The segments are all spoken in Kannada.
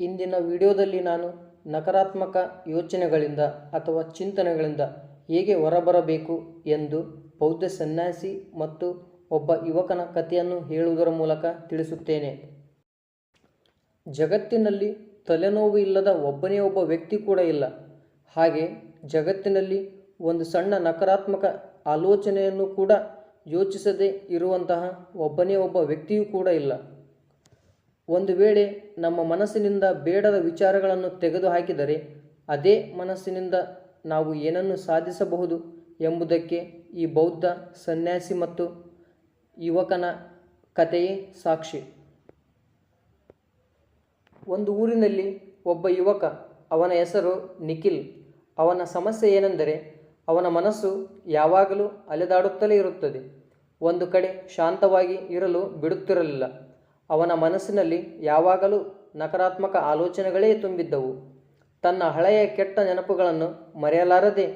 ಇಂದಿನ ವಿಡಿಯೋದಲ್ಲಿ ನಾನು ನಕಾರಾತ್ಮಕ ಯೋಚನೆಗಳಿಂದ ಅಥವಾ ಚಿಂತನೆಗಳಿಂದ ಹೇಗೆ ಹೊರಬರಬೇಕು ಎಂದು ಬೌದ್ಧ ಸನ್ಯಾಸಿ ಮತ್ತು ಒಬ್ಬ ಯುವಕನ ಕಥೆಯನ್ನು ಹೇಳುವುದರ ಮೂಲಕ ತಿಳಿಸುತ್ತೇನೆ. ಜಗತ್ತಿನಲ್ಲಿ ತಲೆನೋವು ಇಲ್ಲದ ಒಬ್ಬನೇ ಒಬ್ಬ ವ್ಯಕ್ತಿ ಕೂಡ ಇಲ್ಲ. ಹಾಗೆ ಜಗತ್ತಿನಲ್ಲಿ ಒಂದು ಸಣ್ಣ ನಕಾರಾತ್ಮಕ ಆಲೋಚನೆಯನ್ನು ಕೂಡ ಯೋಚಿಸದೇ ಇರುವಂತಹ ಒಬ್ಬನೇ ಒಬ್ಬ ವ್ಯಕ್ತಿಯೂ ಕೂಡ ಇಲ್ಲ. ಒಂದು ವೇಳೆ ನಮ್ಮ ಮನಸ್ಸಿನಿಂದ ಬೇಡದ ವಿಚಾರಗಳನ್ನು ತೆಗೆದುಹಾಕಿದರೆ ಅದೇ ಮನಸ್ಸಿನಿಂದ ನಾವು ಏನನ್ನು ಸಾಧಿಸಬಹುದು ಎಂಬುದಕ್ಕೆ ಈ ಬೌದ್ಧ ಸನ್ಯಾಸಿ ಮತ್ತು ಯುವಕನ ಕಥೆಯೇ ಸಾಕ್ಷಿ. ಒಂದು ಊರಿನಲ್ಲಿ ಒಬ್ಬ ಯುವಕ, ಅವನ ಹೆಸರು ನಿಖಿಲ್. ಅವನ ಸಮಸ್ಯೆ ಏನೆಂದರೆ ಅವನ ಮನಸ್ಸು ಯಾವಾಗಲೂ ಅಲೆದಾಡುತ್ತಲೇ ಇರುತ್ತದೆ. ಒಂದು ಕಡೆ ಶಾಂತವಾಗಿ ಇರಲು ಬಿಡುತ್ತಿರಲಿಲ್ಲ. ಅವನ ಮನಸ್ಸಿನಲ್ಲಿ ಯಾವಾಗಲೂ ನಕಾರಾತ್ಮಕ ಆಲೋಚನೆಗಳೇ ತುಂಬಿದ್ದವು. ತನ್ನ ಹಳೆಯ ಕೆಟ್ಟ ನೆನಪುಗಳನ್ನು ಮರೆಯಲಾರದೆ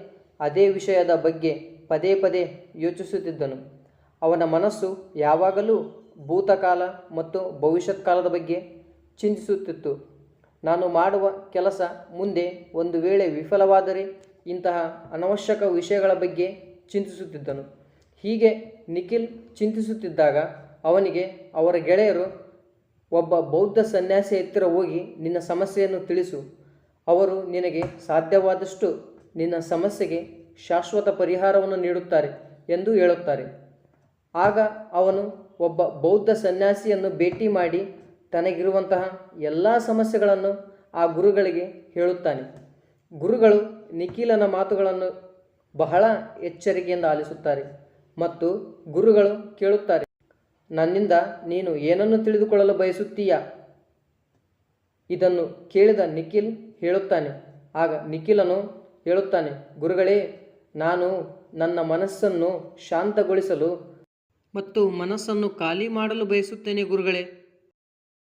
ಅದೇ ವಿಷಯದ ಬಗ್ಗೆ ಪದೇ ಪದೇ ಯೋಚಿಸುತ್ತಿದ್ದನು. ಅವನ ಮನಸ್ಸು ಯಾವಾಗಲೂ ಭೂತಕಾಲ ಮತ್ತು ಭವಿಷ್ಯತ್ ಕಾಲದ ಬಗ್ಗೆ ಚಿಂತಿಸುತ್ತಿತ್ತು. ನಾನು ಮಾಡುವ ಕೆಲಸ ಮುಂದೆ ಒಂದು ವೇಳೆ ವಿಫಲವಾದರೆ ಇಂತಹ ಅನವಶ್ಯಕ ವಿಷಯಗಳ ಬಗ್ಗೆ ಚಿಂತಿಸುತ್ತಿದ್ದನು. ಹೀಗೆ ನಿಖಿಲ್ ಚಿಂತಿಸುತ್ತಿದ್ದಾಗ ಅವನಿಗೆ ಅವರ ಗೆಳೆಯರು ಒಬ್ಬ ಬೌದ್ಧ ಸನ್ಯಾಸಿ ಹತ್ತಿರ ಹೋಗಿ ನಿನ್ನ ಸಮಸ್ಯೆಯನ್ನು ತಿಳಿಸು. ಅವರು ನಿನಗೆ ಸಾಧ್ಯವಾದಷ್ಟು ನಿನ್ನ ಸಮಸ್ಯೆಗೆ ಶಾಶ್ವತ ಪರಿಹಾರವನ್ನು ನೀಡುತ್ತಾರೆ ಎಂದು ಹೇಳುತ್ತಾರೆ. ಆಗ ಅವನು ಒಬ್ಬ ಬೌದ್ಧ ಸನ್ಯಾಸಿಯನ್ನು ಭೇಟಿ ಮಾಡಿ ತನಗಿರುವಂತಹ ಎಲ್ಲ ಸಮಸ್ಯೆಗಳನ್ನು ಆ ಗುರುಗಳಿಗೆ ಹೇಳುತ್ತಾನೆ. ಗುರುಗಳು ನಿಖಿಲನ ಮಾತುಗಳನ್ನು ಬಹಳ ಎಚ್ಚರಿಕೆಯಿಂದ ಆಲಿಸುತ್ತಾರೆ ಮತ್ತು ಗುರುಗಳು ಕೇಳುತ್ತಾರೆ. ನನ್ನಿಂದ ನೀನು ಏನನ್ನು ತಿಳಿದುಕೊಳ್ಳಲು ಬಯಸುತ್ತೀಯ? ಇದನ್ನು ಕೇಳಿದ ನಿಖಿಲ್ ಹೇಳುತ್ತಾನೆ. ಆಗ ನಿಖಿಲನು ಹೇಳುತ್ತಾನೆ, ಗುರುಗಳೇ, ನಾನು ನನ್ನ ಮನಸ್ಸನ್ನು ಶಾಂತಗೊಳಿಸಲು ಮತ್ತು ಮನಸ್ಸನ್ನು ಖಾಲಿ ಮಾಡಲು ಬಯಸುತ್ತೇನೆ ಗುರುಗಳೇ.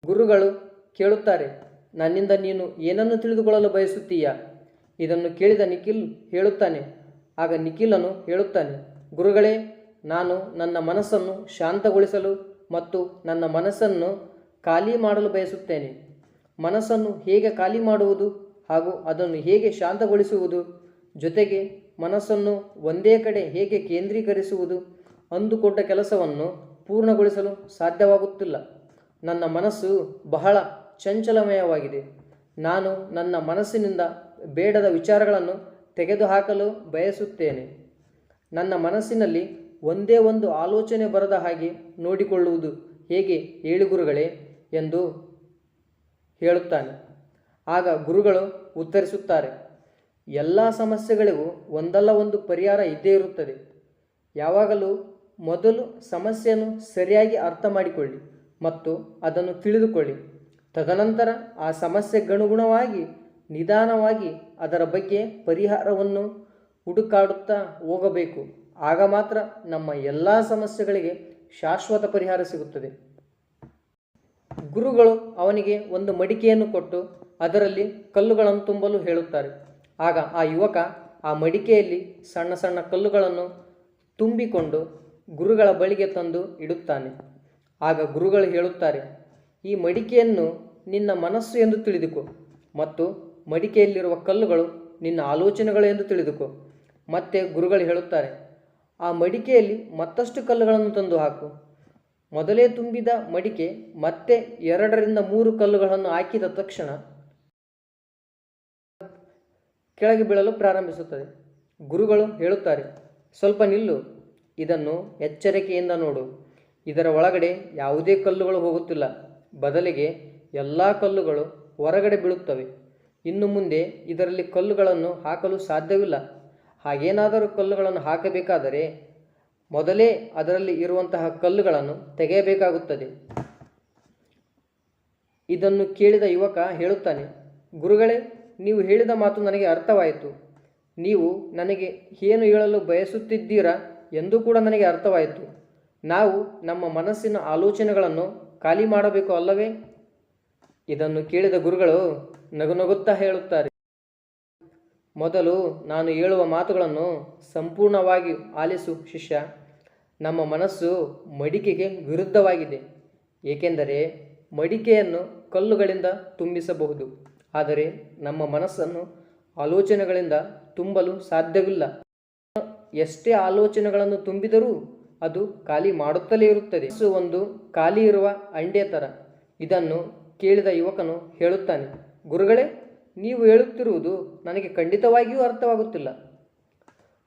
ಗುರುಗಳು ಕೇಳುತ್ತಾರೆ, ನನ್ನಿಂದ ನೀನು ಏನನ್ನು ತಿಳಿದುಕೊಳ್ಳಲು ಬಯಸುತ್ತೀಯ? ಇದನ್ನು ಕೇಳಿದ ನಿಖಿಲ್ ಹೇಳುತ್ತಾನೆ. ಆಗ ನಿಖಿಲನು ಹೇಳುತ್ತಾನೆ, ಗುರುಗಳೇ ನಾನು ನನ್ನ ಮನಸ್ಸನ್ನು ಶಾಂತಗೊಳಿಸಲು ಮತ್ತು ನನ್ನ ಮನಸ್ಸನ್ನು ಖಾಲಿ ಮಾಡಲು ಬಯಸುತ್ತೇನೆ. ಮನಸ್ಸನ್ನು ಹೇಗೆ ಖಾಲಿ ಮಾಡುವುದು ಹಾಗೂ ಅದನ್ನು ಹೇಗೆ ಶಾಂತಗೊಳಿಸುವುದು, ಜೊತೆಗೆ ಮನಸ್ಸನ್ನು ಒಂದೇ ಕಡೆ ಹೇಗೆ ಕೇಂದ್ರೀಕರಿಸುವುದು ಅಂದುಕೊಂಡ ಕೆಲಸವನ್ನು ಪೂರ್ಣಗೊಳಿಸಲು ಸಾಧ್ಯವಾಗುತ್ತಿಲ್ಲ. ನನ್ನ ಮನಸ್ಸು ಬಹಳ ಚಂಚಲಮಯವಾಗಿದೆ. ನಾನು ನನ್ನ ಮನಸ್ಸಿನಿಂದ ಬೇಡದ ವಿಚಾರಗಳನ್ನು ತೆಗೆದುಹಾಕಲು ಬಯಸುತ್ತೇನೆ. ನನ್ನ ಮನಸ್ಸಿನಲ್ಲಿ ಒಂದೇ ಒಂದು ಆಲೋಚನೆ ಬರದ ಹಾಗೆ ನೋಡಿಕೊಳ್ಳುವುದು ಹೇಗೆ ಹೇಳಿ ಗುರುಗಳೇ ಎಂದು ಹೇಳುತ್ತಾನೆ. ಆಗ ಗುರುಗಳು ಉತ್ತರಿಸುತ್ತಾರೆ, ಎಲ್ಲ ಸಮಸ್ಯೆಗಳಿಗೂ ಒಂದಲ್ಲ ಒಂದು ಪರಿಹಾರ ಇದ್ದೇ ಇರುತ್ತದೆ. ಯಾವಾಗಲೂ ಮೊದಲು ಸಮಸ್ಯೆಯನ್ನು ಸರಿಯಾಗಿ ಅರ್ಥ ಮಾಡಿಕೊಳ್ಳಿ ಮತ್ತು ಅದನ್ನು ತಿಳಿದುಕೊಳ್ಳಿ. ತದನಂತರ ಆ ಸಮಸ್ಯೆಗನುಗುಣವಾಗಿ, ನಿಧಾನವಾಗಿ ಅದರ ಬಗ್ಗೆ ಪರಿಹಾರವನ್ನು ಹುಡುಕಾಡುತ್ತಾ ಹೋಗಬೇಕು. ಆಗ ಮಾತ್ರ ನಮ್ಮ ಎಲ್ಲ ಸಮಸ್ಯೆಗಳಿಗೆ ಶಾಶ್ವತ ಪರಿಹಾರ ಸಿಗುತ್ತದೆ. ಗುರುಗಳು ಅವನಿಗೆ ಒಂದು ಮಡಿಕೆಯನ್ನು ಕೊಟ್ಟು ಅದರಲ್ಲಿ ಕಲ್ಲುಗಳನ್ನು ತುಂಬಲು ಹೇಳುತ್ತಾರೆ. ಆಗ ಆ ಯುವಕ ಆ ಮಡಿಕೆಯಲ್ಲಿ ಸಣ್ಣ ಸಣ್ಣ ಕಲ್ಲುಗಳನ್ನು ತುಂಬಿಕೊಂಡು ಗುರುಗಳ ಬಳಿಗೆ ತಂದು ಇಡುತ್ತಾನೆ. ಆಗ ಗುರುಗಳು ಹೇಳುತ್ತಾರೆ, ಈ ಮಡಿಕೆಯನ್ನು ನಿನ್ನ ಮನಸ್ಸು ಎಂದು ತಿಳಿದುಕೊ ಮತ್ತು ಮಡಿಕೆಯಲ್ಲಿರುವ ಕಲ್ಲುಗಳು ನಿನ್ನ ಆಲೋಚನೆಗಳು ಎಂದು ತಿಳಿದುಕೊ. ಮತ್ತೆ ಗುರುಗಳು ಹೇಳುತ್ತಾರೆ ಆ ಮಡಿಕೆಯಲ್ಲಿ ಮತ್ತಷ್ಟು ಕಲ್ಲುಗಳನ್ನು ತಂದು ಹಾಕು. ಮೊದಲೇ ತುಂಬಿದ ಮಡಿಕೆ ಮತ್ತೆ ಎರಡರಿಂದ ಮೂರು ಕಲ್ಲುಗಳನ್ನು ಹಾಕಿದ ತಕ್ಷಣ ಕೆಳಗೆ ಬೀಳಲು ಪ್ರಾರಂಭಿಸುತ್ತದೆ. ಗುರುಗಳು ಹೇಳುತ್ತಾರೆ, ಸ್ವಲ್ಪ ನಿಲ್ಲು, ಇದನ್ನು ಎಚ್ಚರಿಕೆಯಿಂದ ನೋಡು. ಇದರ ಒಳಗಡೆ ಯಾವುದೇ ಕಲ್ಲುಗಳು ಹೋಗುತ್ತಿಲ್ಲ. ಬದಲಿಗೆ ಎಲ್ಲ ಕಲ್ಲುಗಳು ಹೊರಗಡೆ ಬೀಳುತ್ತವೆ. ಇನ್ನು ಮುಂದೆ ಇದರಲ್ಲಿ ಕಲ್ಲುಗಳನ್ನು ಹಾಕಲು ಸಾಧ್ಯವಿಲ್ಲ. ಹಾಗೇನಾದರೂ ಕಲ್ಲುಗಳನ್ನು ಹಾಕಬೇಕಾದರೆ ಮೊದಲೇ ಅದರಲ್ಲಿ ಇರುವಂತಹ ಕಲ್ಲುಗಳನ್ನು ತೆಗೆಯಬೇಕಾಗುತ್ತದೆ. ಇದನ್ನು ಕೇಳಿದ ಯುವಕ ಹೇಳುತ್ತಾನೆ, ಗುರುಗಳೇ, ನೀವು ಹೇಳಿದ ಮಾತು ನನಗೆ ಅರ್ಥವಾಯಿತು. ನೀವು ನನಗೆ ಏನು ಹೇಳಲು ಬಯಸುತ್ತಿದ್ದೀರಾ ಎಂದು ಕೂಡ ನನಗೆ ಅರ್ಥವಾಯಿತು. ನಾವು ನಮ್ಮ ಮನಸ್ಸಿನ ಆಲೋಚನೆಗಳನ್ನು ಖಾಲಿ ಮಾಡಬೇಕು ಅಲ್ಲವೇ? ಇದನ್ನು ಕೇಳಿದ ಗುರುಗಳು ನಗು ನಗುತ್ತಾ ಹೇಳುತ್ತಾರೆ. ಮೊದಲು ನಾನು ಹೇಳುವ ಮಾತುಗಳನ್ನು ಸಂಪೂರ್ಣವಾಗಿ ಆಲಿಸು, ಶಿಷ್ಯ. ನಮ್ಮ ಮನಸ್ಸು ಮಡಿಕೆಗೆ ವಿರುದ್ಧವಾಗಿದೆ, ಏಕೆಂದರೆ ಮಡಿಕೆಯನ್ನು ಕಲ್ಲುಗಳಿಂದ ತುಂಬಿಸಬಹುದು. ಆದರೆ ನಮ್ಮ ಮನಸ್ಸನ್ನು ಆಲೋಚನೆಗಳಿಂದ ತುಂಬಲು ಸಾಧ್ಯವಿಲ್ಲ. ಎಷ್ಟೇ ಆಲೋಚನೆಗಳನ್ನು ತುಂಬಿದರೂ ಅದು ಖಾಲಿ ಮಾಡುತ್ತಲೇ ಇರುತ್ತದೆ. ಒಂದು ಖಾಲಿ ಇರುವ ಅಂಡೆ ಥರ ಇದನ್ನು ಕೇಳಿದ ಯುವಕನು ಹೇಳುತ್ತಾನೆ, ಗುರುಗಳೇ ನೀವು ಹೇಳುತ್ತಿರುವುದು ನನಗೆ ಖಂಡಿತವಾಗಿಯೂ ಅರ್ಥವಾಗುತ್ತಿಲ್ಲ.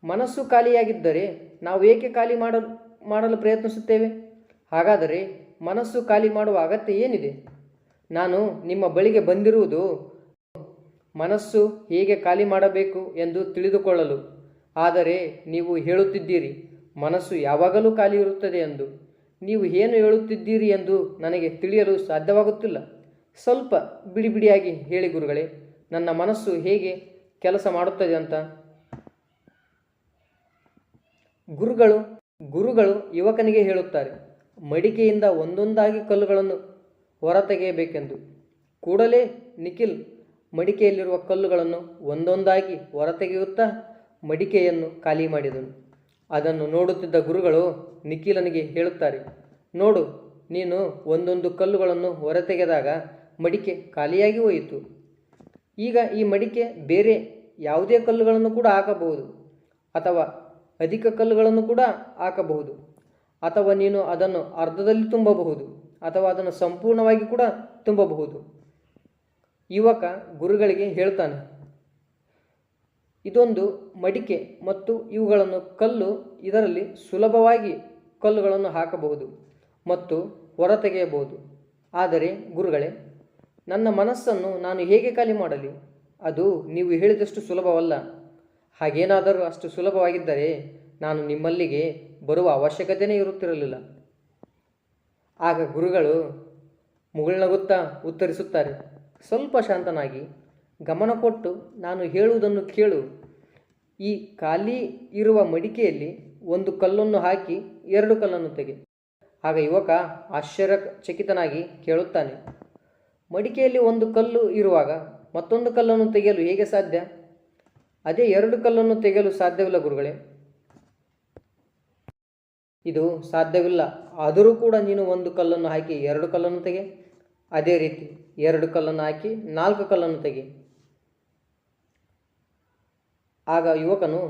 ಮನಸ್ಸು ಖಾಲಿಯಾಗಿದ್ದರೆ ನಾವು ಏಕೆ ಖಾಲಿ ಮಾಡಲು ಮಾಡಲು ಪ್ರಯತ್ನಿಸುತ್ತೇವೆ? ಹಾಗಾದರೆ ಮನಸ್ಸು ಖಾಲಿ ಮಾಡುವ ಅಗತ್ಯ ಏನಿದೆ? ನಾನು ನಿಮ್ಮ ಬಳಿಗೆ ಬಂದಿರುವುದು ಮನಸ್ಸು ಹೇಗೆ ಖಾಲಿ ಮಾಡಬೇಕು ಎಂದು ತಿಳಿದುಕೊಳ್ಳಲು. ಆದರೆ ನೀವು ಹೇಳುತ್ತಿದ್ದೀರಿ, ಮನಸ್ಸು ಯಾವಾಗಲೂ ಖಾಲಿ ಇರುತ್ತದೆ ಎಂದು. ನೀವು ಏನು ಹೇಳುತ್ತಿದ್ದೀರಿ ಎಂದು ನನಗೆ ತಿಳಿಯಲು ಸಾಧ್ಯವಾಗುತ್ತಿಲ್ಲ. ಸ್ವಲ್ಪ ಬಿಡಿ ಬಿಡಿಯಾಗಿ ಹೇಳಿ ಗುರುಗಳೇ ನನ್ನ ಮನಸ್ಸು ಹೇಗೆ ಕೆಲಸ ಮಾಡುತ್ತದೆ ಅಂತ? ಗುರುಗಳು ಗುರುಗಳು ಯುವಕನಿಗೆ ಹೇಳುತ್ತಾರೆ, ಮಡಿಕೆಯಿಂದ ಒಂದೊಂದಾಗಿ ಕಲ್ಲುಗಳನ್ನು ಹೊರತೆಗೆಯಬೇಕೆಂದು. ಕೂಡಲೇ ನಿಖಿಲ್ ಮಡಿಕೆಯಲ್ಲಿರುವ ಕಲ್ಲುಗಳನ್ನು ಒಂದೊಂದಾಗಿ ಹೊರತೆಗೆಯುತ್ತಾ ಮಡಿಕೆಯನ್ನು ಖಾಲಿ ಮಾಡಿದನು. ಅದನ್ನು ನೋಡುತ್ತಿದ್ದ ಗುರುಗಳು ನಿಖಿಲನಿಗೆ ಹೇಳುತ್ತಾರೆ, ನೋಡು, ನೀನು ಒಂದೊಂದು ಕಲ್ಲುಗಳನ್ನು ಹೊರತೆಗೆದಾಗ ಮಡಿಕೆ ಖಾಲಿಯಾಗಿ ಹೋಯಿತು. ಈಗ ಈ ಮಡಿಕೆ ಬೇರೆ ಯಾವುದೇ ಕಲ್ಲುಗಳನ್ನು ಕೂಡ ಹಾಕಬಹುದು ಅಥವಾ ಅಧಿಕ ಕಲ್ಲುಗಳನ್ನು ಕೂಡ ಹಾಕಬಹುದು. ಅಥವಾ ನೀನು ಅದನ್ನು ಅರ್ಧದಲ್ಲಿ ತುಂಬಬಹುದು ಅಥವಾ ಅದನ್ನು ಸಂಪೂರ್ಣವಾಗಿ ಕೂಡ ತುಂಬಬಹುದು. ಯುವಕ ಗುರುಗಳಿಗೆ ಹೇಳ್ತಾನೆ, ಇದೊಂದು ಮಡಿಕೆ ಮತ್ತು ಇವುಗಳನ್ನು ಕಲ್ಲು ಇದರಲ್ಲಿ ಸುಲಭವಾಗಿ ಕಲ್ಲುಗಳನ್ನು ಹಾಕಬಹುದು ಮತ್ತು ಹೊರತೆಗೆಯಬಹುದು. ಆದರೆ ಗುರುಗಳೇ ನನ್ನ ಮನಸ್ಸನ್ನು ನಾನು ಹೇಗೆ ಖಾಲಿ ಮಾಡಲಿ? ಅದು ನೀವು ಹೇಳಿದಷ್ಟು ಸುಲಭವಲ್ಲ. ಹಾಗೇನಾದರೂ ಅಷ್ಟು ಸುಲಭವಾಗಿದ್ದರೆ ನಾನು ನಿಮ್ಮಲ್ಲಿಗೆ ಬರುವ ಅವಶ್ಯಕತೆಯೇ ಇರುತ್ತಿರಲಿಲ್ಲ. ಆಗ ಗುರುಗಳು ಮುಗುಳ್ನಗುತ್ತಾ ಉತ್ತರಿಸುತ್ತಾರೆ, ಸ್ವಲ್ಪ ಶಾಂತನಾಗಿ, ಗಮನ ಕೊಟ್ಟು ನಾನು ಹೇಳುವುದನ್ನು ಕೇಳು. ಈ ಖಾಲಿ ಇರುವ ಮಡಿಕೆಯಲ್ಲಿ ಒಂದು ಕಲ್ಲನ್ನು ಹಾಕಿ ಎರಡು ಕಲ್ಲನ್ನು ತೆಗೆ. ಆಗ ಯುವಕ ಆಶ್ಚರ್ಯಚಕಿತನಾಗಿ ಕೇಳುತ್ತಾನೆ ಮಡಿಕೆಯಲ್ಲಿ ಒಂದು ಕಲ್ಲು ಇರುವಾಗ ಮತ್ತೊಂದು ಕಲ್ಲನ್ನು ತೆಗೆಯಲು ಹೇಗೆ ಸಾಧ್ಯ? ಅದೇ ಎರಡು ಕಲ್ಲನ್ನು ತೆಗೆಯಲು ಸಾಧ್ಯವಿಲ್ಲ ಗುರುಗಳೇ. ಇದು ಸಾಧ್ಯವಿಲ್ಲ. ಆದರೂ ಕೂಡ ನೀನು ಒಂದು ಕಲ್ಲನ್ನು ಹಾಕಿ ಎರಡು ಕಲ್ಲನ್ನು ತೆಗೆ. ಅದೇ ರೀತಿ ಎರಡು ಕಲ್ಲನ್ನು ಹಾಕಿ ನಾಲ್ಕು ಕಲ್ಲನ್ನು ತೆಗೆ. ಆಗ ಯುವಕನು,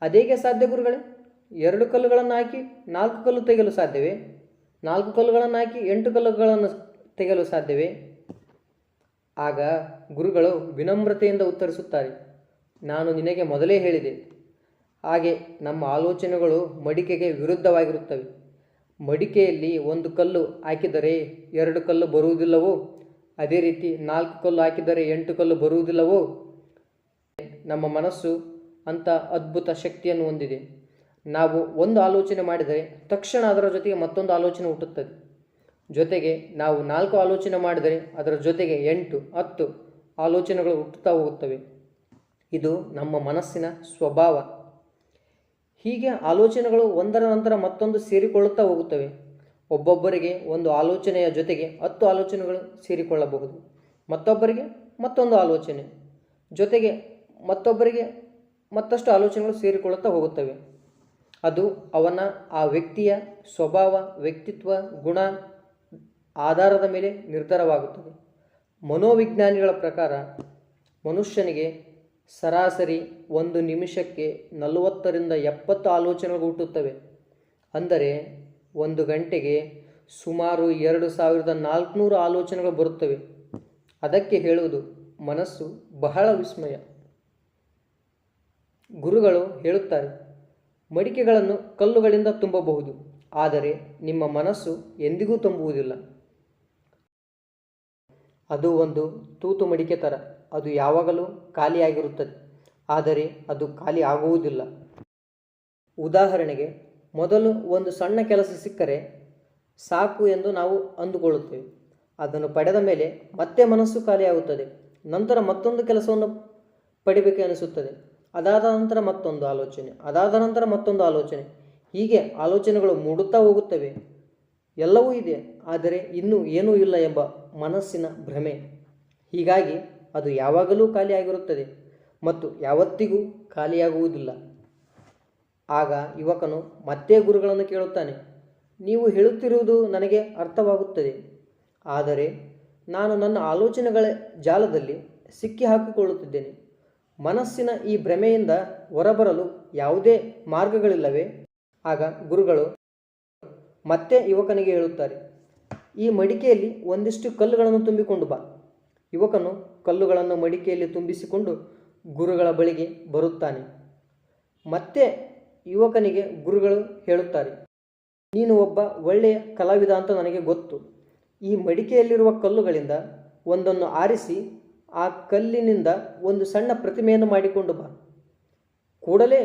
ಅದೇಗೆ ಸಾಧ್ಯ ಗುರುಗಳೇ? ಎರಡು ಕಲ್ಲುಗಳನ್ನು ಹಾಕಿ ನಾಲ್ಕು ಕಲ್ಲು ತೆಗೆಯಲು ಸಾಧ್ಯವೇ? ನಾಲ್ಕು ಕಲ್ಲುಗಳನ್ನು ಹಾಕಿ ಎಂಟು ಕಲ್ಲುಗಳನ್ನು ತೆಗೆಯಲು ಸಾಧ್ಯವೇ? ಆಗ ಗುರುಗಳು ವಿನಮ್ರತೆಯಿಂದ ಉತ್ತರಿಸುತ್ತಾರೆ, ನಾನು ನಿನಗೆ ಮೊದಲೇ ಹೇಳಿದೆ. ಹಾಗೆ ನಮ್ಮ ಆಲೋಚನೆಗಳು ಮಡಿಕೆಗೆ ವಿರುದ್ಧವಾಗಿರುತ್ತವೆ. ಮಡಿಕೆಯಲ್ಲಿ ಒಂದು ಕಲ್ಲು ಹಾಕಿದರೆ ಎರಡು ಕಲ್ಲು ಬರುವುದಿಲ್ಲವೋ? ಅದೇ ರೀತಿ ನಾಲ್ಕು ಕಲ್ಲು ಹಾಕಿದರೆ ಎಂಟು ಕಲ್ಲು ಬರುವುದಿಲ್ಲವೋ? ನಮ್ಮ ಮನಸ್ಸು ಅಂಥ ಅದ್ಭುತ ಶಕ್ತಿಯನ್ನು ಹೊಂದಿದೆ. ನಾವು ಒಂದು ಆಲೋಚನೆ ಮಾಡಿದರೆ ತಕ್ಷಣ ಅದರ ಜೊತೆಗೆ ಮತ್ತೊಂದು ಆಲೋಚನೆ ಹುಟ್ಟುತ್ತದೆ. ಜೊತೆಗೆ ನಾವು ನಾಲ್ಕು ಆಲೋಚನೆ ಮಾಡಿದರೆ ಅದರ ಜೊತೆಗೆ ಎಂಟು, ಹತ್ತು ಆಲೋಚನೆಗಳು ಹುಟ್ಟುತ್ತಾ ಹೋಗುತ್ತವೆ. ಇದು ನಮ್ಮ ಮನಸ್ಸಿನ ಸ್ವಭಾವ. ಹೀಗೆ ಆಲೋಚನೆಗಳು ಒಂದರ ನಂತರ ಮತ್ತೊಂದು ಸೇರಿಕೊಳ್ಳುತ್ತಾ ಹೋಗುತ್ತವೆ. ಒಬ್ಬೊಬ್ಬರಿಗೆ ಒಂದು ಆಲೋಚನೆಯ ಜೊತೆಗೆ ಹತ್ತು ಆಲೋಚನೆಗಳು ಸೇರಿಕೊಳ್ಳಬಹುದು. ಮತ್ತೊಬ್ಬರಿಗೆ ಮತ್ತೊಂದು ಆಲೋಚನೆ. ಜೊತೆಗೆ ಮತ್ತೊಬ್ಬರಿಗೆ ಮತ್ತಷ್ಟು ಆಲೋಚನೆಗಳು ಸೇರಿಕೊಳ್ಳುತ್ತಾ ಹೋಗುತ್ತವೆ. ಅದು ಅವನ, ಆ ವ್ಯಕ್ತಿಯ ಸ್ವಭಾವ, ವ್ಯಕ್ತಿತ್ವ, ಗುಣ ಆಧಾರದ ಮೇಲೆ ನಿರ್ಧಾರವಾಗುತ್ತದೆ. ಮನೋವಿಜ್ಞಾನಿಗಳ ಪ್ರಕಾರ ಮನುಷ್ಯನಿಗೆ ಸರಾಸರಿ ಒಂದು ನಿಮಿಷಕ್ಕೆ ನಲವತ್ತರಿಂದ ಎಪ್ಪತ್ತು ಆಲೋಚನೆಗಳು ಹುಟ್ಟುತ್ತವೆ. ಅಂದರೆ ಒಂದು ಗಂಟೆಗೆ ಸುಮಾರು ಎರಡು ಸಾವಿರದ ನಾಲ್ಕುನೂರು ಆಲೋಚನೆಗಳು ಬರುತ್ತವೆ. ಅದಕ್ಕೆ ಹೇಳುವುದು ಮನಸ್ಸು ಬಹಳ ವಿಸ್ಮಯ. ಗುರುಗಳು ಹೇಳುತ್ತಾರೆ, ಮಡಿಕೆಗಳನ್ನು ಕಲ್ಲುಗಳಿಂದ ತುಂಬಬಹುದು, ಆದರೆ ನಿಮ್ಮ ಮನಸ್ಸು ಎಂದಿಗೂ ತುಂಬುವುದಿಲ್ಲ. ಅದು ಒಂದು ತೂತು ಮಡಿಕೆ ಥರ ಅದು ಯಾವಾಗಲೂ ಖಾಲಿಯಾಗಿರುತ್ತದೆ. ಆದರೆ ಅದು ಖಾಲಿ ಆಗುವುದಿಲ್ಲ. ಉದಾಹರಣೆಗೆ, ಮೊದಲು ಒಂದು ಸಣ್ಣ ಕೆಲಸ ಸಿಕ್ಕರೆ ಸಾಕು ಎಂದು ನಾವು ಅಂದುಕೊಳ್ಳುತ್ತೇವೆ. ಅದನ್ನು ಪಡೆದ ಮೇಲೆ ಮತ್ತೆ ಮನಸ್ಸು ಖಾಲಿಯಾಗುತ್ತದೆ. ನಂತರ ಮತ್ತೊಂದು ಕೆಲಸವನ್ನು ಪಡಿಬೇಕು ಅನಿಸುತ್ತದೆ ಅದಾದ ನಂತರ ಮತ್ತೊಂದು ಆಲೋಚನೆ, ಅದಾದ ನಂತರ ಮತ್ತೊಂದು ಆಲೋಚನೆ. ಹೀಗೆ ಆಲೋಚನೆಗಳು ಮೂಡುತ್ತಾ ಹೋಗುತ್ತವೆ. ಎಲ್ಲವೂ ಇದೆ, ಆದರೆ ಇನ್ನೂ ಏನೂ ಇಲ್ಲ ಎಂಬ ಮನಸ್ಸಿನ ಭ್ರಮೆ. ಹೀಗಾಗಿ ಅದು ಯಾವಾಗಲೂ ಖಾಲಿಯಾಗಿರುತ್ತದೆ ಮತ್ತು ಯಾವತ್ತಿಗೂ ಖಾಲಿಯಾಗುವುದಿಲ್ಲ. ಆಗ ಯುವಕನು ಮತ್ತೆ ಗುರುಗಳನ್ನು ಕೇಳುತ್ತಾನೆ, ನೀವು ಹೇಳುತ್ತಿರುವುದು ನನಗೆ ಅರ್ಥವಾಗುತ್ತದೆ, ಆದರೆ ನಾನು ನನ್ನ ಆಲೋಚನೆಗಳ ಜಾಲದಲ್ಲಿ ಸಿಕ್ಕಿ ಹಾಕಿಕೊಳ್ಳುತ್ತಿದ್ದೇನೆ. ಮನಸ್ಸಿನ ಈ ಭ್ರಮೆಯಿಂದ ಹೊರಬರಲು ಯಾವುದೇ ಮಾರ್ಗಗಳಿಲ್ಲವೇ? ಆಗ ಗುರುಗಳು ಮತ್ತೆ ಯುವಕನಿಗೆ ಹೇಳುತ್ತಾರೆ, ಈ ಮಡಿಕೆಯಲ್ಲಿ ಒಂದಿಷ್ಟು ಕಲ್ಲುಗಳನ್ನು ತುಂಬಿಕೊಂಡು ಬಾ. ಯುವಕನು ಕಲ್ಲುಗಳನ್ನು ಮಡಿಕೆಯಲ್ಲಿ ತುಂಬಿಸಿಕೊಂಡು ಗುರುಗಳ ಬಳಿಗೆ ಬರುತ್ತಾನೆ. ಮತ್ತೆ ಯುವಕನಿಗೆ ಗುರುಗಳು ಹೇಳುತ್ತಾರೆ, ನೀನು ಒಬ್ಬ ಒಳ್ಳೆಯ ಕಲಾವಿದ ಅಂತ ನನಗೆ ಗೊತ್ತು. ಈ ಮಡಿಕೆಯಲ್ಲಿರುವ ಕಲ್ಲುಗಳಿಂದ ಒಂದನ್ನು ಆರಿಸಿ, ಆ ಕಲ್ಲಿನಿಂದ ಒಂದು ಸಣ್ಣ ಪ್ರತಿಮೆಯನ್ನು ಮಾಡಿಕೊಂಡು ಬಾ. ಕೂಡಲೇ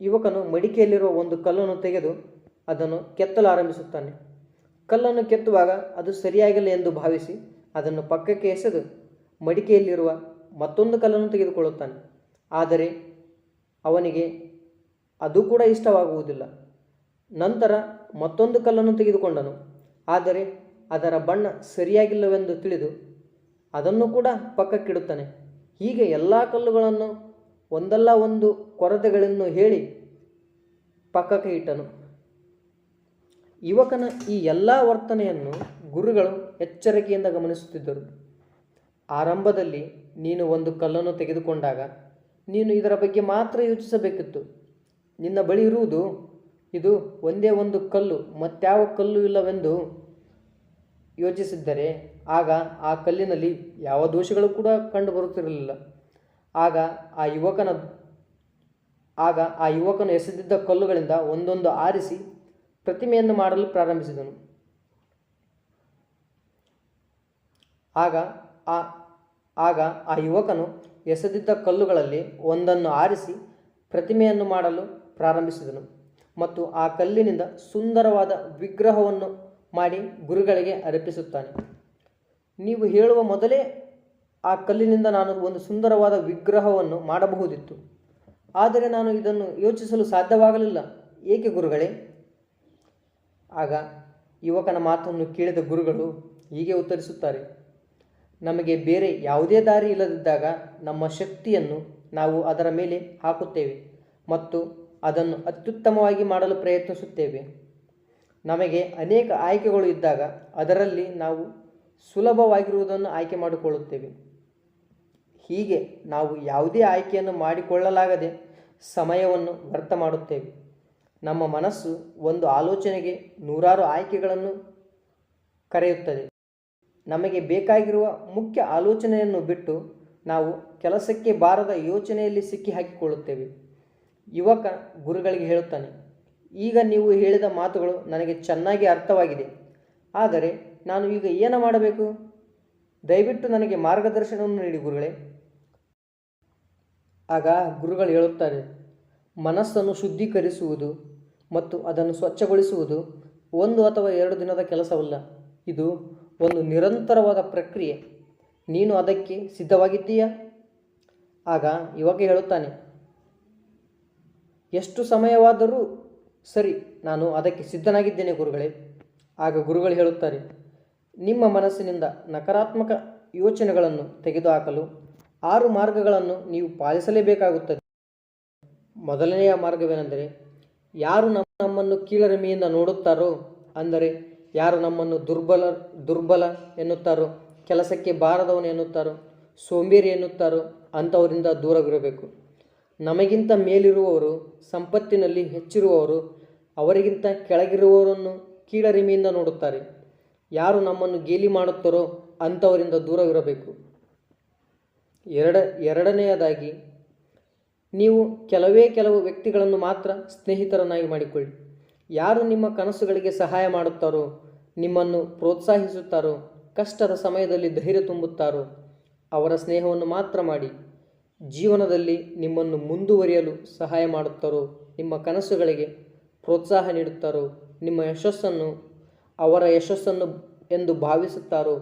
ಯುವಕನು ಮಡಿಕೆಯಲ್ಲಿರುವ ಒಂದು ಕಲ್ಲನ್ನು ತೆಗೆದು ಅದನ್ನು ಕೆತ್ತಲು ಆರಂಭಿಸುತ್ತಾನೆ. ಕಲ್ಲನ್ನು ಕೆತ್ತುವಾಗ ಅದು ಸರಿಯಾಗಿಲ್ಲ ಎಂದು ಭಾವಿಸಿ ಅದನ್ನು ಪಕ್ಕಕ್ಕೆ ಎಸೆದು ಮಡಿಕೆಯಲ್ಲಿರುವ ಮತ್ತೊಂದು ಕಲ್ಲನ್ನು ತೆಗೆದುಕೊಳ್ಳುತ್ತಾನೆ. ಆದರೆ ಅವನಿಗೆ ಅದು ಕೂಡ ಇಷ್ಟವಾಗುವುದಿಲ್ಲ. ನಂತರ ಮತ್ತೊಂದು ಕಲ್ಲನ್ನು ತೆಗೆದುಕೊಂಡನು. ಆದರೆ ಅದರ ಬಣ್ಣ ಸರಿಯಾಗಿಲ್ಲವೆಂದು ತಿಳಿದು ಅದನ್ನು ಕೂಡ ಪಕ್ಕಕ್ಕಿಡುತ್ತಾನೆ. ಹೀಗೆ ಎಲ್ಲ ಕಲ್ಲುಗಳನ್ನು ಒಂದಲ್ಲ ಒಂದು ಕೊರತೆಗಳನ್ನು ಹೇಳಿ ಪಕ್ಕಕ್ಕೆ ಇಟ್ಟನು. ಯುವಕನ ಈ ಎಲ್ಲ ವರ್ತನೆಯನ್ನು ಗುರುಗಳು ಎಚ್ಚರಿಕೆಯಿಂದ ಗಮನಿಸುತ್ತಿದ್ದರು. ಆರಂಭದಲ್ಲಿ ನೀನು ಒಂದು ಕಲ್ಲನ್ನು ತೆಗೆದುಕೊಂಡಾಗ ನೀನು ಇದರ ಬಗ್ಗೆ ಮಾತ್ರ ಯೋಚಿಸಬೇಕಿತ್ತು. ನಿನ್ನ ಬಳಿ ಇರುವುದು, ಇದು ಒಂದೇ ಒಂದು ಕಲ್ಲು ಮತ್ಯಾವ ಕಲ್ಲು ಇಲ್ಲವೆಂದು ಯೋಚಿಸಿದ್ದರೆ ಆಗ ಆ ಕಲ್ಲಿನಲ್ಲಿ ಯಾವ ದೋಷಗಳು ಕೂಡ ಕಂಡುಬರುತ್ತಿರಲಿಲ್ಲ. ಆಗ ಆ ಯುವಕನ, ಆಗ ಆ ಯುವಕನು ಎಸೆದಿದ್ದ ಕಲ್ಲುಗಳಿಂದ ಒಂದೊಂದು ಆರಿಸಿ ಪ್ರತಿಮೆಯನ್ನು ಮಾಡಲು ಪ್ರಾರಂಭಿಸಿದನು. ಆಗ ಆ ಆಗ ಆ ಯುವಕನು ಎಸೆದಿದ್ದ ಕಲ್ಲುಗಳಲ್ಲಿ ಒಂದನ್ನು ಆರಿಸಿ ಪ್ರತಿಮೆಯನ್ನು ಮಾಡಲು ಪ್ರಾರಂಭಿಸಿದನು ಮತ್ತು ಆ ಕಲ್ಲಿನಿಂದ ಸುಂದರವಾದ ವಿಗ್ರಹವನ್ನು ಮಾಡಿ ಗುರುಗಳಿಗೆ ಅರ್ಪಿಸುತ್ತಾನೆ. ನೀವು ಹೇಳುವ ಮೊದಲೇ ಆ ಕಲ್ಲಿನಿಂದ ನಾನು ಒಂದು ಸುಂದರವಾದ ವಿಗ್ರಹವನ್ನು ಮಾಡಬಹುದಿತ್ತು. ಆದರೆ ನಾನು ಇದನ್ನು ಯೋಚಿಸಲು ಸಾಧ್ಯವಾಗಲಿಲ್ಲ. ಏಕೆ ಗುರುಗಳೇ? ಆಗ ಯುವಕನ ಮಾತನ್ನು ಕೇಳಿದ ಗುರುಗಳು ಹೀಗೆ ಉತ್ತರಿಸುತ್ತಾರೆ. ನಮಗೆ ಬೇರೆ ಯಾವುದೇ ದಾರಿ ಇಲ್ಲದಿದ್ದಾಗ ನಮ್ಮ ಶಕ್ತಿಯನ್ನು ನಾವು ಅದರ ಮೇಲೆ ಹಾಕುತ್ತೇವೆ ಮತ್ತು ಅದನ್ನು ಅತ್ಯುತ್ತಮವಾಗಿ ಮಾಡಲು ಪ್ರಯತ್ನಿಸುತ್ತೇವೆ. ನಮಗೆ ಅನೇಕ ಆಯ್ಕೆಗಳು ಇದ್ದಾಗ ಅದರಲ್ಲಿ ನಾವು ಸುಲಭವಾಗಿರುವುದನ್ನು ಆಯ್ಕೆ ಮಾಡಿಕೊಳ್ಳುತ್ತೇವೆ. ಹೀಗೆ ನಾವು ಯಾವುದೇ ಆಯ್ಕೆಯನ್ನು ಮಾಡಿಕೊಳ್ಳಲಾಗದೆ ಸಮಯವನ್ನು ವ್ಯರ್ಥ ಮಾಡುತ್ತೇವೆ. ನಮ್ಮ ಮನಸ್ಸು ಒಂದು ಆಲೋಚನೆಗೆ ನೂರಾರು ಆಯ್ಕೆಗಳನ್ನು ಕರೆಯುತ್ತದೆ. ನಮಗೆ ಬೇಕಾಗಿರುವ ಮುಖ್ಯ ಆಲೋಚನೆಯನ್ನು ಬಿಟ್ಟು ನಾವು ಕೆಲಸಕ್ಕೆ ಬಾರದ ಯೋಚನೆಯಲ್ಲಿ ಸಿಕ್ಕಿ ಹಾಕಿಕೊಳ್ಳುತ್ತೇವೆ. ಯುವಕ ಗುರುಗಳಿಗೆ ಹೇಳುತ್ತಾನೆ, ಈಗ ನೀವು ಹೇಳಿದ ಮಾತುಗಳು ನನಗೆ ಚೆನ್ನಾಗಿ ಅರ್ಥವಾಗಿದೆ. ಆದರೆ ನಾನು ಈಗ ಏನು ಮಾಡಬೇಕು? ದಯವಿಟ್ಟು ನನಗೆ ಮಾರ್ಗದರ್ಶನವನ್ನು ನೀಡಿ ಗುರುಗಳೇ. ಆಗ ಗುರುಗಳು ಹೇಳುತ್ತಾರೆ ಮನಸ್ಸನ್ನು ಶುದ್ಧೀಕರಿಸುವುದು ಮತ್ತು ಅದನ್ನು ಸ್ವಚ್ಛಗೊಳಿಸುವುದು ಒಂದು ಅಥವಾ ಎರಡು ದಿನದ ಕೆಲಸವಲ್ಲ. ಇದು ಒಂದು ನಿರಂತರವಾದ ಪ್ರಕ್ರಿಯೆ. ನೀನು ಅದಕ್ಕೆ ಸಿದ್ಧವಾಗಿದ್ದೀಯಾ? ಆಗ ಯುವಕ ಹೇಳುತ್ತಾನೆ, ಎಷ್ಟು ಸಮಯವಾದರೂ ಸರಿ, ನಾನು ಅದಕ್ಕೆ ಸಿದ್ಧನಾಗಿದ್ದೇನೆ ಗುರುಗಳೇ. ಆಗ ಗುರುಗಳು ಹೇಳುತ್ತಾರೆ, ನಿಮ್ಮ ಮನಸ್ಸಿನಿಂದ ನಕಾರಾತ್ಮಕ ಯೋಚನೆಗಳನ್ನು ತೆಗೆದುಹಾಕಲು ಆರು ಮಾರ್ಗಗಳನ್ನು ನೀವು ಪಾಲಿಸಲೇಬೇಕಾಗುತ್ತದೆ. ಮೊದಲನೆಯ ಮಾರ್ಗವೇನೆಂದರೆ, ಯಾರು ನಮ್ಮ ನಮ್ಮನ್ನು ಕೀಳರಿಮೆಯಿಂದ ನೋಡುತ್ತಾರೋ, ಅಂದರೆ ಯಾರು ನಮ್ಮನ್ನು ದುರ್ಬಲ ದುರ್ಬಲ ಎನ್ನುತ್ತಾರೋ, ಕೆಲಸಕ್ಕೆ ಬಾರದವನು ಎನ್ನುತ್ತಾರೋ, ಸೋಂಬೇರಿ ಎನ್ನುತ್ತಾರೋ, ಅಂಥವರಿಂದ ದೂರವಿರಬೇಕು. ನಮಗಿಂತ ಮೇಲಿರುವವರು, ಸಂಪತ್ತಿನಲ್ಲಿ ಹೆಚ್ಚಿರುವವರು, ಅವರಿಗಿಂತ ಕೆಳಗಿರುವವರನ್ನು ಕೀಳರಿಮೆಯಿಂದ ನೋಡುತ್ತಾರೆ. ಯಾರು ನಮ್ಮನ್ನು ಗೇಲಿ ಮಾಡುತ್ತಾರೋ, ಅಂಥವರಿಂದ ದೂರವಿರಬೇಕು. ಎರಡ, ಎರಡನೆಯದಾಗಿ ನೀವು ಕೆಲವೇ ಕೆಲವು ವ್ಯಕ್ತಿಗಳನ್ನು ಮಾತ್ರ ಸ್ನೇಹಿತರನ್ನಾಗಿ ಮಾಡಿಕೊಳ್ಳಿ. ಯಾರು ನಿಮ್ಮ ಕನಸುಗಳಿಗೆ ಸಹಾಯ ಮಾಡುತ್ತಾರೋ, ನಿಮ್ಮನ್ನು ಪ್ರೋತ್ಸಾಹಿಸುತ್ತಾರೋ, ಕಷ್ಟದ ಸಮಯದಲ್ಲಿ ಧೈರ್ಯ ತುಂಬುತ್ತಾರೋ, ಅವರ ಸ್ನೇಹವನ್ನು ಮಾತ್ರ ಮಾಡಿ. ಜೀವನದಲ್ಲಿ ನಿಮ್ಮನ್ನು ಮುಂದುವರಿಯಲು ಸಹಾಯ ಮಾಡುತ್ತಾರೋ, ನಿಮ್ಮ ಕನಸುಗಳಿಗೆ ಪ್ರೋತ್ಸಾಹ ನೀಡುತ್ತಾರೋ, ನಿಮ್ಮ ಯಶಸ್ಸನ್ನು, ಅವರ ಯಶಸ್ಸನ್ನು ಎಂದು ಭಾವಿಸುತ್ತಾರೋ,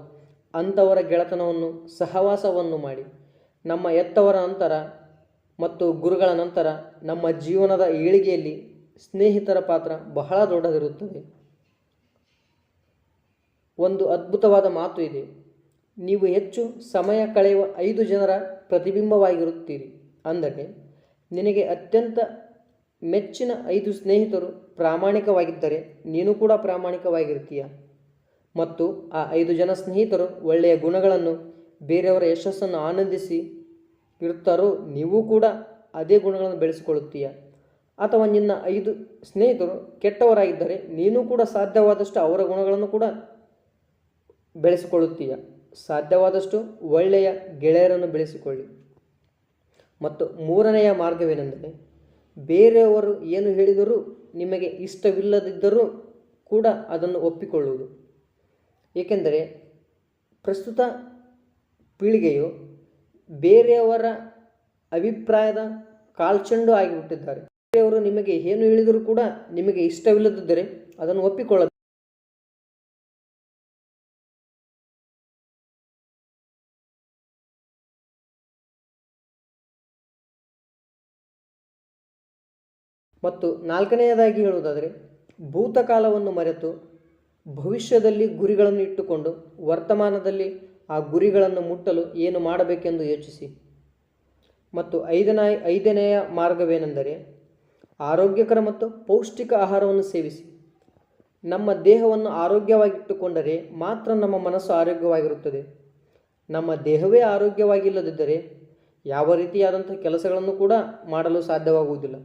ಅಂಥವರ ಗೆಳೆತನವನ್ನು, ಸಹವಾಸವನ್ನು ಮಾಡಿ. ನಮ್ಮ ಎತ್ತವರ ನಂತರ ಮತ್ತು ಗುರುಗಳ ನಂತರ ನಮ್ಮ ಜೀವನದ ಏಳಿಗೆಯಲ್ಲಿ ಸ್ನೇಹಿತರ ಪಾತ್ರ ಬಹಳ ದೊಡ್ಡದಿರುತ್ತದೆ. ಒಂದು ಅದ್ಭುತವಾದ ಮಾತು ಇದೆ. ನೀವು ಹೆಚ್ಚು ಸಮಯ ಕಳೆಯುವ ಐದು ಜನರ ಪ್ರತಿಬಿಂಬವಾಗಿರುತ್ತೀರಿ. ಅಂದರೆ, ನಿನಗೆ ಅತ್ಯಂತ ಮೆಚ್ಚಿನ ಐದು ಸ್ನೇಹಿತರು ಪ್ರಾಮಾಣಿಕವಾಗಿದ್ದರೆ ನೀನು ಕೂಡ ಪ್ರಾಮಾಣಿಕವಾಗಿರ್ತೀಯ. ಮತ್ತು ಆ ಐದು ಜನ ಸ್ನೇಹಿತರು ಒಳ್ಳೆಯ ಗುಣಗಳನ್ನು, ಬೇರೆಯವರ ಯಶಸ್ಸನ್ನು ಆನಂದಿಸಿ ಇರುತ್ತಾರೋ ನೀವು ಕೂಡ ಅದೇ ಗುಣಗಳನ್ನು ಬೆಳೆಸಿಕೊಳ್ಳುತ್ತೀಯ. ಅಥವಾ ನಿನ್ನ ಐದು ಸ್ನೇಹಿತರು ಕೆಟ್ಟವರಾಗಿದ್ದರೆ ನೀನು ಕೂಡ ಸಾಧ್ಯವಾದಷ್ಟು ಅವರ ಗುಣಗಳನ್ನು ಕೂಡ ಬೆಳೆಸಿಕೊಳ್ಳುತ್ತೀಯ. ಸಾಧ್ಯವಾದಷ್ಟು ಒಳ್ಳೆಯ ಗೆಳೆಯರನ್ನು ಬೆಳೆಸಿಕೊಳ್ಳಿ. ಮತ್ತು ಮೂರನೆಯ ಮಾರ್ಗವೇನೆಂದರೆ, ಬೇರೆಯವರು ಏನು ಹೇಳಿದರೂ ನಿಮಗೆ ಇಷ್ಟವಿಲ್ಲದಿದ್ದರೂ ಕೂಡ ಅದನ್ನು ಒಪ್ಪಿಕೊಳ್ಳುವುದು. ಏಕೆಂದರೆ, ಪ್ರಸ್ತುತ ಪೀಳಿಗೆಯು ಬೇರೆಯವರ ಅಭಿಪ್ರಾಯದ ಕಾಲ್ಚೆಂಡು ಆಗಿಬಿಟ್ಟಿದ್ದಾರೆ. ಬೇರೆಯವರು ನಿಮಗೆ ಏನು ಹೇಳಿದರೂ ಕೂಡ ನಿಮಗೆ ಇಷ್ಟವಿಲ್ಲದಿದ್ದರೆ ಅದನ್ನು ಒಪ್ಪಿಕೊಳ್ಳ ಮತ್ತು ನಾಲ್ಕನೆಯದಾಗಿ ಹೇಳುವುದಾದರೆ, ಭೂತಕಾಲವನ್ನು ಮರೆತು ಭವಿಷ್ಯದಲ್ಲಿ ಗುರಿಗಳನ್ನು ಇಟ್ಟುಕೊಂಡು ವರ್ತಮಾನದಲ್ಲಿ ಆ ಗುರಿಗಳನ್ನು ಮುಟ್ಟಲು ಏನು ಮಾಡಬೇಕೆಂದು ಯೋಚಿಸಿ. ಮತ್ತು ಐದನೇ, ಐದನೆಯ ಮಾರ್ಗವೇನೆಂದರೆ ಆರೋಗ್ಯಕರ ಮತ್ತು ಪೌಷ್ಟಿಕ ಆಹಾರವನ್ನು ಸೇವಿಸಿ. ನಮ್ಮ ದೇಹವನ್ನು ಆರೋಗ್ಯವಾಗಿಟ್ಟುಕೊಂಡರೆ ಮಾತ್ರ ನಮ್ಮ ಮನಸ್ಸು ಆರೋಗ್ಯವಾಗಿರುತ್ತದೆ. ನಮ್ಮ ದೇಹವೇ ಆರೋಗ್ಯವಾಗಿಲ್ಲದಿದ್ದರೆ ಯಾವ ರೀತಿಯಾದಂಥ ಕೆಲಸಗಳನ್ನು ಕೂಡ ಮಾಡಲು ಸಾಧ್ಯವಾಗುವುದಿಲ್ಲ.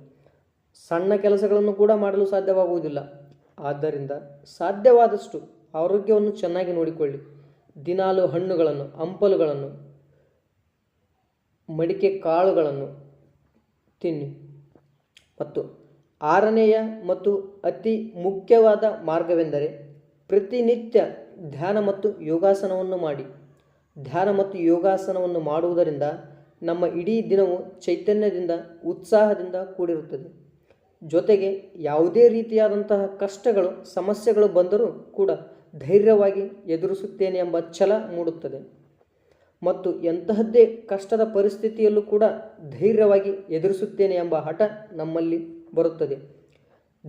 ಸಣ್ಣ ಕೆಲಸಗಳನ್ನು ಕೂಡ ಮಾಡಲು ಸಾಧ್ಯವಾಗುವುದಿಲ್ಲ. ಆದ್ದರಿಂದ ಸಾಧ್ಯವಾದಷ್ಟು ಆರೋಗ್ಯವನ್ನು ಚೆನ್ನಾಗಿ ನೋಡಿಕೊಳ್ಳಿ. ದಿನಾಲು ಹಣ್ಣುಗಳನ್ನು, ಹಂಪಲುಗಳನ್ನು, ಮಡಿಕೆ ಕಾಳುಗಳನ್ನು ತಿನ್ನಿ. ಮತ್ತು ಆರನೆಯ ಮತ್ತು ಅತಿ ಮುಖ್ಯವಾದ ಮಾರ್ಗವೆಂದರೆ ಪ್ರತಿನಿತ್ಯ ಧ್ಯಾನ ಮತ್ತು ಯೋಗಾಸನವನ್ನು ಮಾಡಿ. ಧ್ಯಾನ ಮತ್ತು ಯೋಗಾಸನವನ್ನು ಮಾಡುವುದರಿಂದ ನಮ್ಮ ಇಡೀ ದಿನವು ಚೈತನ್ಯದಿಂದ, ಉತ್ಸಾಹದಿಂದ ಕೂಡಿರುತ್ತದೆ. ಜೊತೆಗೆ ಯಾವುದೇ ರೀತಿಯಾದಂತಹ ಕಷ್ಟಗಳು, ಸಮಸ್ಯೆಗಳು ಬಂದರೂ ಕೂಡ ಧೈರ್ಯವಾಗಿ ಎದುರಿಸುತ್ತೇನೆ ಎಂಬ ಛಲ ಮೂಡುತ್ತದೆ. ಮತ್ತು ಎಂತಹದ್ದೇ ಕಷ್ಟದ ಪರಿಸ್ಥಿತಿಯಲ್ಲೂ ಕೂಡ ಧೈರ್ಯವಾಗಿ ಎದುರಿಸುತ್ತೇನೆ ಎಂಬ ಹಠ ನಮ್ಮಲ್ಲಿ ಬರುತ್ತದೆ.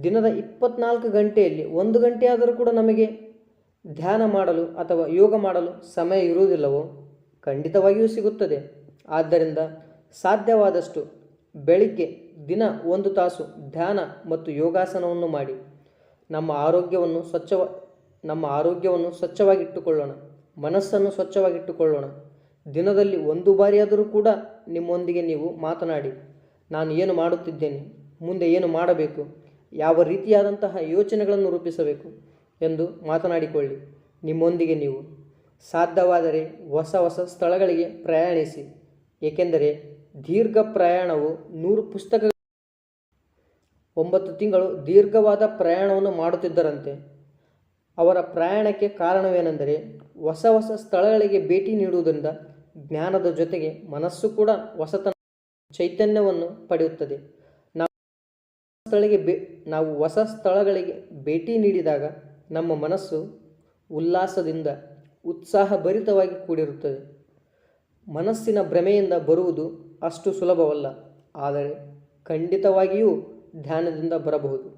ದಿನದ ಇಪ್ಪತ್ನಾಲ್ಕು ಗಂಟೆಯಲ್ಲಿ ಒಂದು ಗಂಟೆಯಾದರೂ ಕೂಡ ನಮಗೆ ಧ್ಯಾನ ಮಾಡಲು ಅಥವಾ ಯೋಗ ಮಾಡಲು ಸಮಯ ಇರುವುದಿಲ್ಲವೋ ಖಂಡಿತವಾಗಿಯೂ ಸಿಗುತ್ತದೆ. ಆದ್ದರಿಂದ ಸಾಧ್ಯವಾದಷ್ಟು ಬೆಳಿಗ್ಗೆ ದಿನ ಒಂದು ತಾಸು ಧ್ಯಾನ ಮತ್ತು ಯೋಗಾಸನವನ್ನು ಮಾಡಿ ನಮ್ಮ ಆರೋಗ್ಯವನ್ನು ಸ್ವಚ್ಛವ ನಮ್ಮ ಆರೋಗ್ಯವನ್ನು ಸ್ವಚ್ಛವಾಗಿಟ್ಟುಕೊಳ್ಳೋಣ, ಮನಸ್ಸನ್ನು ಸ್ವಚ್ಛವಾಗಿಟ್ಟುಕೊಳ್ಳೋಣ. ದಿನದಲ್ಲಿ ಒಂದು ಬಾರಿಯಾದರೂ ಕೂಡ ನಿಮ್ಮೊಂದಿಗೆ ನೀವು ಮಾತನಾಡಿ, ನಾನು ಏನು ಮಾಡುತ್ತಿದ್ದೇನೆ, ಮುಂದೆ ಏನು ಮಾಡಬೇಕು, ಯಾವ ರೀತಿಯಾದಂತಹ ಯೋಚನೆಗಳನ್ನು ರೂಪಿಸಬೇಕು ಎಂದು ಮಾತನಾಡಿಕೊಳ್ಳಿ. ನಿಮ್ಮೊಂದಿಗೆ ನೀವು ಸಾಧ್ಯವಾದರೆ ಹೊಸ ಹೊಸ ಸ್ಥಳಗಳಿಗೆ ಪ್ರಯಾಣಿಸಿ, ಏಕೆಂದರೆ ದೀರ್ಘ ಪ್ರಯಾಣವು ನೂರು ಪುಸ್ತಕ ಒಂಬತ್ತು ತಿಂಗಳು ದೀರ್ಘವಾದ ಪ್ರಯಾಣವನ್ನು ಮಾಡುತ್ತಿದ್ದರಂತೆ. ಅವರ ಪ್ರಯಾಣಕ್ಕೆ ಕಾರಣವೇನೆಂದರೆ ಹೊಸ ಹೊಸ ಸ್ಥಳಗಳಿಗೆ ಭೇಟಿ ನೀಡುವುದರಿಂದ ಜ್ಞಾನದ ಜೊತೆಗೆ ಮನಸ್ಸು ಕೂಡ ಹೊಸತನ ಚೈತನ್ಯವನ್ನು ಪಡೆಯುತ್ತದೆ. ನಾವು ಸ್ಥಳಗೆ ಬೇ ನಾವು ಹೊಸ ಸ್ಥಳಗಳಿಗೆ ಭೇಟಿ ನೀಡಿದಾಗ ನಮ್ಮ ಮನಸ್ಸು ಉಲ್ಲಾಸದಿಂದ ಉತ್ಸಾಹಭರಿತವಾಗಿ ಕೂಡಿರುತ್ತದೆ. ಮನಸ್ಸಿನ ಭ್ರಮೆಯಿಂದ ಬರುವುದು ಅಷ್ಟು ಸುಲಭವಲ್ಲ, ಆದರೆ ಖಂಡಿತವಾಗಿಯೂ ಧ್ಯಾನದಿಂದ ಬರಬಹುದು.